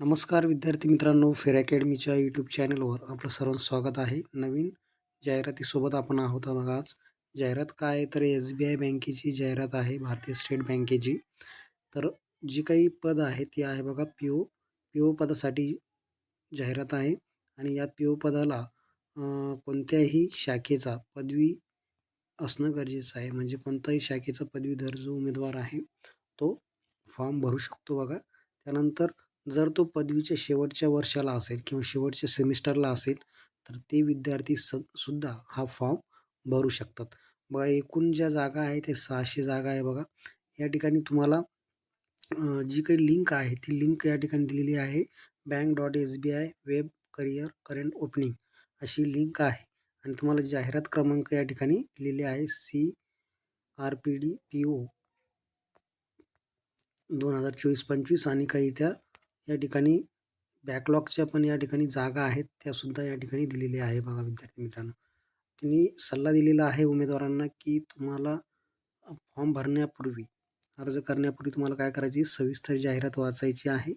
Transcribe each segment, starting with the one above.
नमस्कार विद्यार्थी मित्रांनो फेर अकॅडमीच्या यूट्यूब चॅनलवर आपलं सर्वांचं स्वागत आहे. नवीन जाहिरातीसोबत आपण आहोत बघा आज. जाहिरात काय आहे? तर एस बी आय बँकेची जाहिरात आहे भारतीय स्टेट बँकेची. तर जी काही पद आहे ती आहे बघा पी ओ पी ओ पदासाठी जाहिरात आहे आणि या पी ओ पदाला कोणत्याही शाखेचा पदवी असणं गरजेचं आहे. म्हणजे कोणताही शाखेचा पदवीधर जो उमेदवार आहे तो फॉर्म भरू शकतो बघा. त्यानंतर जर तो पदवीच्या शेवटच्या वर्षाला असेल किंवा शेवटच्या सेमिस्टरला असेल तर ते विद्यार्थी स सुद्धा हा फॉर्म भरू शकतात. बघा एकूण ज्या जागा आहे ते सहाशे जागा आहे बघा. या ठिकाणी तुम्हाला जी काही लिंक आहे ती लिंक या ठिकाणी दिलेली आहे. Bank dot S B I web career current opening अशी लिंक आहे. आणि तुम्हाला जाहिरात क्रमांक या ठिकाणी दिलेले आहे C R P D P O दोन हजार चोवीस पंचवीस आणि काही त्या या ठिकाणी बॅकलॉगच्या पण या ठिकाणी जागा आहेत. त्यासुद्धा या ठिकाणी दिलेल्या आहे बघा विद्यार्थी मित्रांनो. त्यांनी सल्ला दिलेला आहे उमेदवारांना की तुम्हाला फॉर्म भरण्यापूर्वी अर्ज करण्यापूर्वी तुम्हाला काय करायची? सविस्तर जाहिरात वाचायची आहे.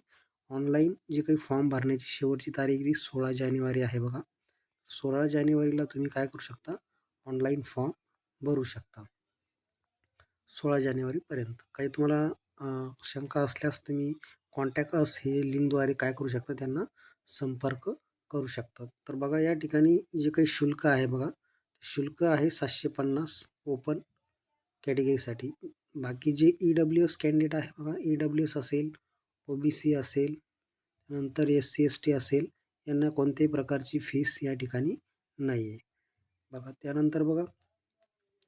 ऑनलाईन जे काही फॉर्म भरण्याची शेवटची तारीख ती सोळा जानेवारी आहे बघा. सोळा जानेवारीला तुम्ही काय करू शकता? ऑनलाईन फॉर्म भरू शकता. सोळा जानेवारीपर्यंत. काही तुम्हाला शंका असल्यास तुम्ही कॉन्टॅक्ट अस हे लिंकद्वारे काय करू शकता त्यांना संपर्क करू शकतात तर बघा या ठिकाणी जे काही शुल्क आहे बघा शुल्क आहे सातशे पन्नास ओपन कॅटेगरीसाठी बाकी जे ई डब्ल्यू एस कॅन्डिडेट आहे बघा ई डब्ल्यू एस असेल ओ बी सी असेल नंतर एस सी एस टी असेल यांना कोणत्याही प्रकारची फीस या ठिकाणी नाही आहे बघा त्यानंतर बघा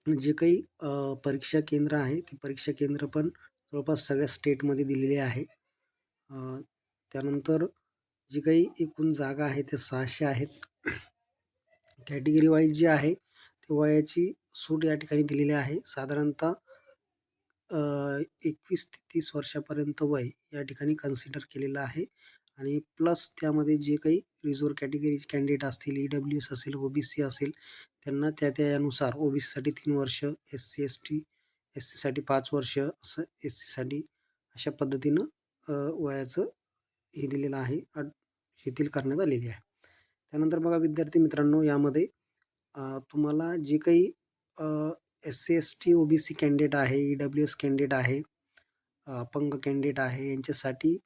जे काही परीक्षा केंद्र आहे ते परीक्षा केंद्र पण जवळपास सगळ्या स्टेटमध्ये दिलेले आहे. त्यानंतर जी काही एकूण जागा आहे त्या सहाशे आहेत. कॅटेगरी वाईज जे आहे ते वयाची सूट या ठिकाणी दिलेली आहे. साधारणतः एकवीस ते तीस वर्षापर्यंत वय या ठिकाणी कन्सिडर केलेलं आहे. आणि प्लस त्यामध्ये जे काही रिझर्व कॅटेगरीचे कॅन्डिडेट असतील ई डब्ल्यू एस असेल ओ बी सी असेल त्यांना त्या त्यानुसार ओ बी सीसाठी तीन वर्ष S C S T S सीसाठी पाच वर्ष असं एस सीसाठी अशा पद्धतीनं वयाचं हे दिलेलं आहे अट शिथिल करण्यात आलेली आहे. त्यानंतर बघा विद्यार्थी मित्रांनो यामध्ये तुम्हाला जे काही S C S T O B C candidate आहे ई डब्ल्यू एस कॅन्डिडेट आहे अपंग कॅन्डिडेट आहे यांच्यासाठी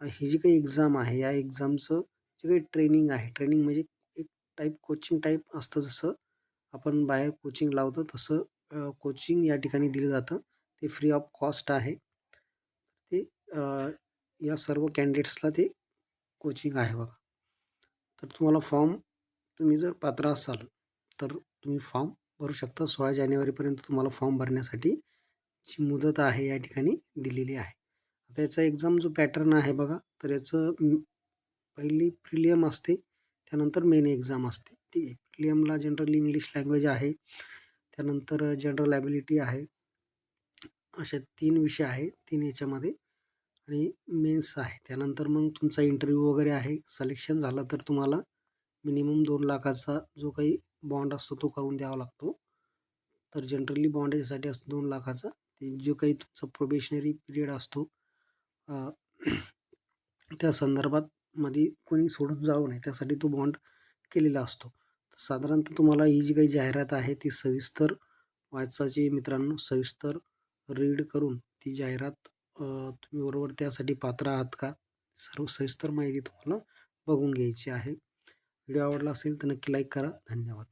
ही जी काही एक्झाम आहे या एक्झामचं जे काही ट्रेनिंग आहे ट्रेनिंग म्हणजे एक टाईप कोचिंग टाईप असतं जसं आपण बाहेर कोचिंग लावतो तसं कोचिंग या ठिकाणी दिलं जातं. ते फ्री ऑफ कॉस्ट आहे. ते या सर्व कॅन्डिडेट्सला ते कोचिंग आहे बघा. तर तुम्हाला फॉर्म तुम्ही जर पात्र असाल तर तुम्ही फॉर्म भरू शकता. सोळा जानेवारीपर्यंत तुम्हाला फॉर्म भरण्यासाठी जी मुदत आहे या ठिकाणी दिलेली आहे. आता याचा एक्झाम जो पॅटर्न आहे बघा तर याचं पहिली प्रिलियम असते त्यानंतर मेन एक्झाम असते. ठीक आहे. प्रिलियमला जनरली इंग्लिश लँग्वेज आहे त्यानंतर जनरल ॲबिलिटी आहे असे तीन विषय आहे तीन याच्यामध्ये आणि मेन्स आहे. त्यानंतर मग तुमचा इंटरव्ह्यू वगैरे आहे. सिलेक्शन झालं तर तुम्हाला मिनिमम दोन लाखाचा जो काही बॉन्ड असतो तो करून द्यावा लागतो. तर जनरली बॉन्ड याच्यासाठी असतो दोन लाखाचा. ते जो काही तुमचा प्रोबेशनरी पिरियड असतो त्या संदर्भात मध्ये कोणी सोडून जाऊ नये. त्यासाठी तो बॉन्ड केलेला असतो. साधारणतः तुम्हाला ही जी काही जाहिरात आहे ती सविस्तर वाचायची मित्रांनो सविस्तर रीड करून ती जाहिरात तुम्ही बरोबर त्यासाठी पात्र आहात का? सर्व सविस्तर माहिती तुम्हाला बघून घ्यायची आहे. व्हिडिओ आवडला असेल तर नक्की लाईक करा. धन्यवाद.